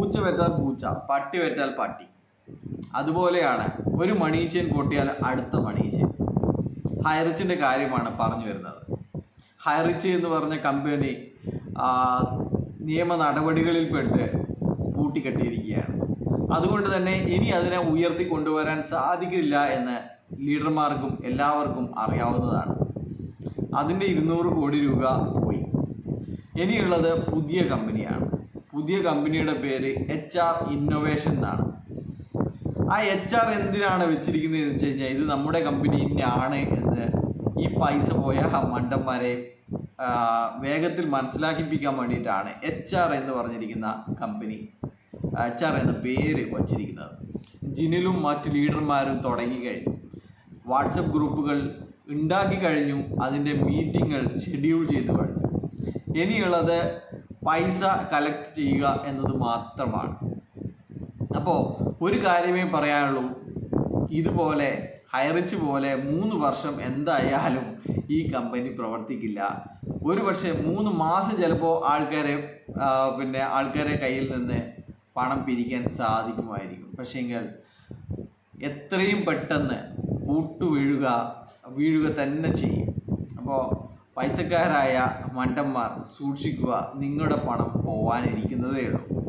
പൂച്ച വെറ്റാൽ പൂച്ച പട്ടി വെറ്റാൽ പട്ടി. അതുപോലെയാണ് ഒരു മണീച്ചൻ പൊട്ടിയാൽ അടുത്ത മണീച്ചൻ ഹൈറിച്ചിന്റെ കാര്യമാണ് പറഞ്ഞു വരുന്നത്. ഹൈറിച്ച് എന്ന് പറഞ്ഞ കമ്പനി നിയമ നടപടികളിൽപ്പെട്ട് പൂട്ടിക്കെട്ടിയിരിക്കുകയാണ്. അതുകൊണ്ട് തന്നെ ഇനി അതിനെ ഉയർത്തി കൊണ്ടുവരാൻ സാധിക്കില്ല എന്ന് ലീഡർമാർക്കും എല്ലാവർക്കും അറിയാവുന്നതാണ്. അതിന്റെ ഇരുന്നൂറ് കോടി രൂപ പോയി. ഇനിയുള്ളത് പുതിയ കമ്പനിയാണ് പുതിയ കമ്പനിയുടെ പേര് എച്ച് ആർ ഇന്നൊവേഷൻ എന്നാണ്. ആ എച്ച് ആർ എന്തിനാണ് വെച്ചിരിക്കുന്നത് എന്ന് വെച്ച് കഴിഞ്ഞാൽ ഇത് നമ്മുടെ കമ്പനി തന്നെയാണ് എന്ന് ഈ പൈസ പോയ മണ്ടന്മാരെ വേഗത്തിൽ മനസ്സിലാക്കിപ്പിക്കാൻ വേണ്ടിയിട്ടാണ് എച്ച് ആർ എന്ന് പറഞ്ഞിരിക്കുന്ന കമ്പനി എച്ച് ആർ എന്ന പേര് വച്ചിരിക്കുന്നത്. ജിനിലും മറ്റ് ലീഡർമാരും തുടങ്ങി കഴിഞ്ഞു. വാട്സപ്പ് ഗ്രൂപ്പുകൾ ഉണ്ടാക്കി കഴിഞ്ഞു. അതിന്റെ മീറ്റിങ്ങൾ ഷെഡ്യൂൾ ചെയ്തു കഴിഞ്ഞു. ഇനിയുള്ളത് പൈസ കളക്ട് ചെയ്യുക എന്നത് മാത്രമാണ്. അപ്പോൾ ഒരു കാര്യമേ പറയാനുള്ളൂ. ഇതുപോലെ ഹൈറിച്ച് പോലെ മൂന്ന് വർഷം എന്തായാലും ഈ കമ്പനി പ്രവർത്തിക്കില്ല. ഒരു പക്ഷേ മൂന്ന് മാസം ചിലപ്പോൾ ആൾക്കാരെ പിന്നെ ആൾക്കാരെ കയ്യിൽ നിന്ന് പണം പിരിക്കാൻ സാധിക്കുമായിരിക്കും. പക്ഷേങ്കിൽ എത്രയും പെട്ടെന്ന് പൂട്ടു വീഴുക തന്നെ ചെയ്യും. പൈസക്കാരായ മണ്ടന്മാർ സൂക്ഷിക്കുക നിങ്ങളുടെ പണം പോവാനിരിക്കുന്നതേ ഉള്ളൂ